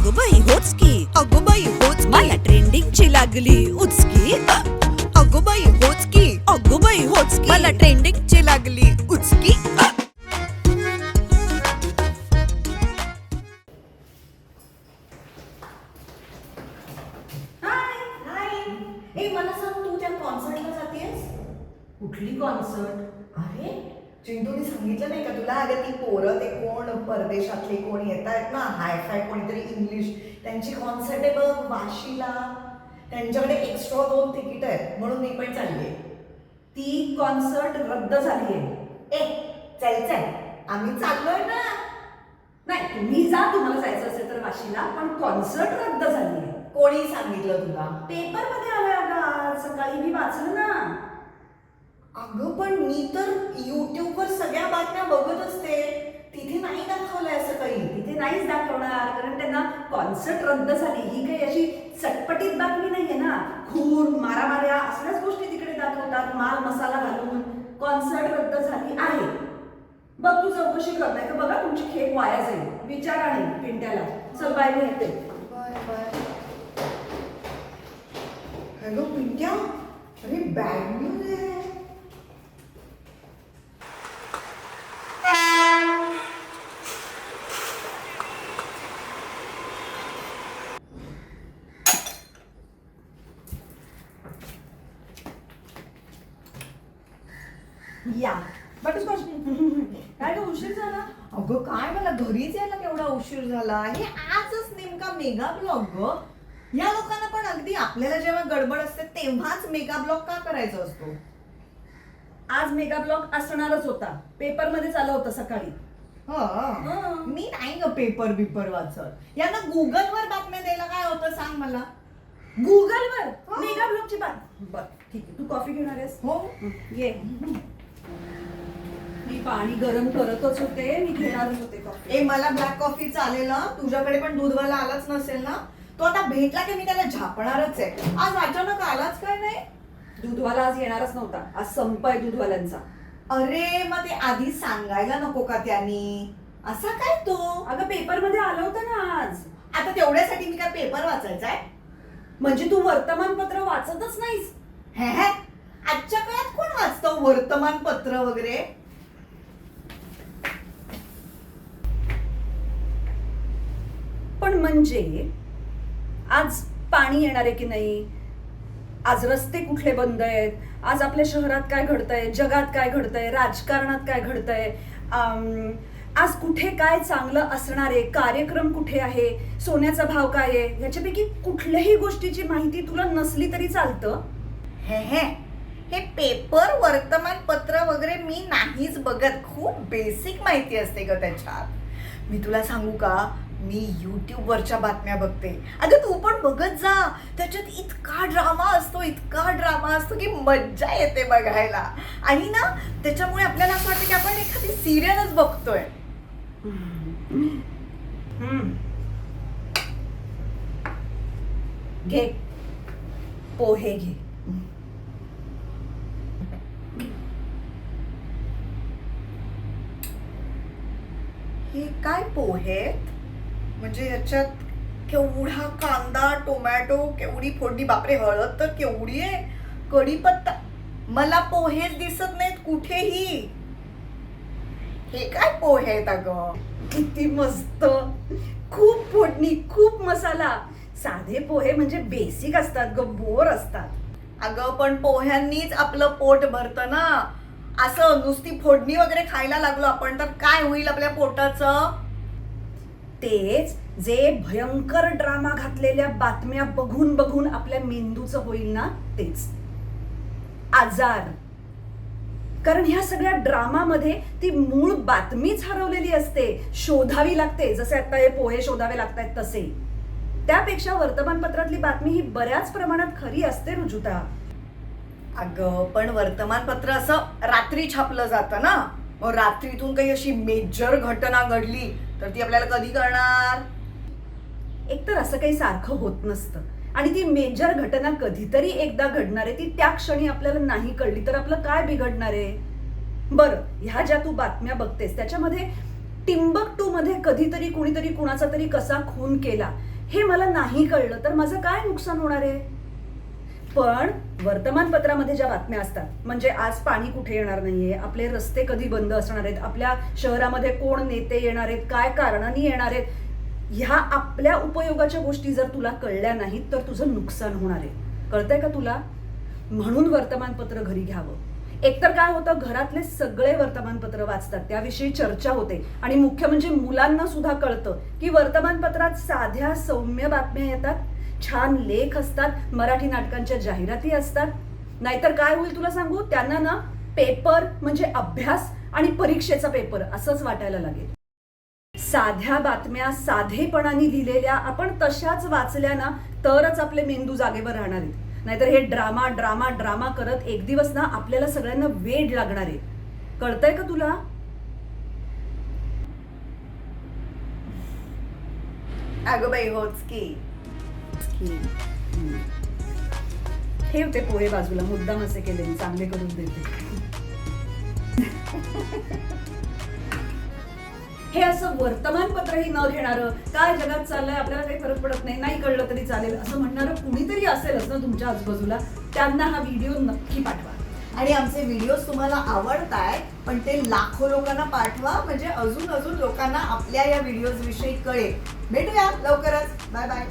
अगं बाई होच की अगं बाई होच मला ट्रेंडिंग ची लागली उचकी अगं बाई होच की अगं बाई होच की मला ट्रेंडिंग ची लागली उचकी कुठली कॉन्सर्ट मी सांगितलं नाही का तुला? अगं ती पोरं ते कोण? परदेशातले कोण येत आहेत ना? हायफाय कोणीतरी इंग्लिश त्यांची कॉन्सर्ट आहे बघ वाशीला. त्यांच्याकडे एक्स्ट्रा दोन तिकीट आहेत. म्हणून मी पण चालली ती कॉन्सर्ट रद्द झाली आहे ए जायचंय आम्ही चाललोय ना. नाही तुम्ही जा. तुम्हाला जायचं असेल तर वाशीला. पण कॉन्सर्ट रद्द झाली आहे कोणी सांगितलं तुला? पेपरमध्ये अगं आज. सकाळी मी वाचलं ना. अगं पण मी तर युट्यूबवर सगळ्या बातम्या बघत असते. तिथे नाही दाखवलंय असं काही. तिथे नाहीच दाखवणार कारण त्यांना कॉन्सर्ट रद्द झाली. ही काही अशी चटपटीत बातमी नाहीये ना. खून मारामाऱ्या असल्याच गोष्टी तिकडे दाखवतात. माल मसाला घालून कॉन्सर्ट रद्द झाली आहे. बघ तू चौकशी करताय का बघा तुमची खेप वाया जाईल. विचार आणि पिंट्याला. चल बाय मी येते. हॅलो पिंट्या? अरे बॅड न्यूज आहे. या. बटरस्कॉच काय ग उशीर झाला? अगं काय मला घरीच यायला केवढा उशीर झाला? हे आजच नेमका मेगा ब्लॉग ग. या लोकांना पण अगदी आपल्याला जेव्हा गडबड असते तेव्हाच मेगा ब्लॉग का करायचा असतो? आज मेगा ब्लॉग असणारच होता. पेपरमध्ये आलं होतं सकाळी. हं. मी नाही ग पेपर बिपर वाचत. यांना गुगलवर बातम्या द्यायला काय होतं सांग मला? गुगलवर हा. मेगा ब्लॉगची बात. बर ठीक आहे. तू कॉफी घेणार आहेस? हो ये. मी पाणी गरम करतच होते मी घेणारच होते कॉफी ए मला ब्लॅक कॉफी चालेल ना तुझ्याकडे पण दूधवाला आलाच नसेल ना तो आता भेटला की मी त्याला झापणारच आहे. आज अचानक आलाच काय नाही? दूधवाला आज येणारच नव्हता. आज संप आहे दूधवाल्यांचा. अरे मग ते आधी सांगायला नको का त्यांनी? असा काय तो? अगं पेपरमध्ये आलं होतं ना आज. आता तेवढ्यासाठी मी काय पेपर वाचायचा आहे म्हणजे तू वर्तमानपत्र वाचतच नाहीस. हे हे, आजच्या काळात वाचतं वर्तमानपत्र वगैरे. पण म्हणजे आज पाणी येणार आहे की नाही? आज रस्ते कुठले बंद आहेत? आज आपल्या शहरात काय घडतंय? जगात काय घडतंय? राजकारणात काय घडतंय? आम, आज कुठे काय चांगलं असणार आहे? कार्यक्रम कुठे आहे? सोन्याचा भाव काय आहे? याच्यापैकी कुठल्याही गोष्टीची माहिती तुला नसली तरी चालतं. हे हे. हे पेपर वर्तमानपत्र वगैरे मी नाहीच बघत. खूप बेसिक माहिती असते ग त्याच्यात. मी तुला सांगू का? मी यूट्यूबवरच्या बातम्या बघते. अगं तू पण बघत जा. त्याच्यात इतका ड्रामा असतो इतका ड्रामा असतो की मज्जा येते बघायला. आणि ना त्याच्यामुळे आपल्याला असं वाटतं की आपण एखादी सिरियलच बघतोय. घे. पोहे घे. काय पोहे म्हणजे याच्यात केवढा कांदा टोमॅटो केवढी फोडणी बापरे हळद तर केवढी आहे. कढीपत्ता. मला पोहेच दिसत नाहीत कुठेही. हे काय पोहे आहेत अगं? किती मस्त. खूप फोडणी खूप मसाला. साधे पोहे म्हणजे बेसिक असतात ग बोर असतात. अगं पण पोह्यांनीच आपलं पोट भरतं ना. असं नुसती फोडणी वगैरे खायला लागलो आपण तर काय होईल आपल्या पोटाचं? तेच जे भयंकर ड्रामा घातलेल्या बातम्या बघून बघून आपल्या मेंदूचं होईल ना तेच. आजार. कारण ह्या सगळ्या ड्रामामध्ये ती मूळ बातमीच हरवलेली असते. शोधावी लागते जसे आता हे पोहे शोधावे लागतात तसे. त्यापेक्षा वर्तमानपत्रातली बातमी ही बऱ्याच प्रमाणात खरी असते रुजुता. अगं पण वर्तमानपत्र असं रात्री छापलं जातं ना? मग रात्रीतून काही अशी मेजर घटना घडली तर ती आपल्याला कधी कळणार? एकतर असं काही सारखं होत नसतं. आणि ती मेजर घटना कधीतरी एकदा घडणार आहे ती त्या क्षणी आपल्याला नाही कळली तर आपलं काय बिघडणार आहे? बरं ह्या ज्या तू बातम्या बघतेस त्याच्यामध्ये टिंबकटू मध्ये कधीतरी कुणीतरी कुणाचा तरी कसा खून केला हे मला नाही कळलं तर माझं काय नुकसान होणार आहे? पण वर्तमानपत्रामध्ये ज्या बातम्या असतात म्हणजे आज पाणी कुठे येणार नाहीये आपले रस्ते कधी बंद असणार आहेत आपल्या शहरामध्ये कोण नेते येणार आहेत काय कारणाने येणार आहेत ह्या आपल्या उपयोगाच्या गोष्टी जर तुला कळल्या नाहीत तर तुझं नुकसान होणार आहे. कळतंय का तुला? म्हणून वर्तमानपत्र घरी घ्यावं. एकतर काय होतं घरातले सगळे वर्तमानपत्र वाचतात त्याविषयी चर्चा होते. आणि मुख्य म्हणजे मुलांना सुद्धा कळतं की वर्तमानपत्रात साध्या सौम्य बातम्या येतात छान लेख असतात मराठी नाटकांच्या जाहिराती असतात. नाहीतर काय होईल तुला सांगू? त्यांना ना पेपर म्हणजे अभ्यास आणि परीक्षेचा पेपर असंच वाटायला लागेल. साध्या बातम्या साधेपणाने लिहिलेल्या आपण तशाच वाचल्या ना तरच आपले मेंदू जागेवर राहणार आहेत. नाहीतर हे ड्रामा ड्रामा ड्रामा करत एक दिवस ना आपल्याला सगळ्यांना वेड लागणार आहे. कळतंय का तुला? अगं बाई होच की. ठेवते पोहे बाजूला. मुद्दाम असे केले मी. चांगले करून देते. हे असं वर्तमानपत्रही न घेणारं काय जगात चाललंय आपल्याला काही फरक पडत नाही नाही कळलं तरी चालेल असं म्हणणारं कुणीतरी असेलच ना तुमच्या आजूबाजूला त्यांना हा व्हिडिओ नक्की पाठवा. आणि आमचे व्हिडिओज तुम्हाला आवडताय पण ते लाखो लोकांना पाठवा म्हणजे अजून अजून लोकांना आपल्या या व्हिडिओज विषयी कळेल. भेटूया लवकरच. Bye bye.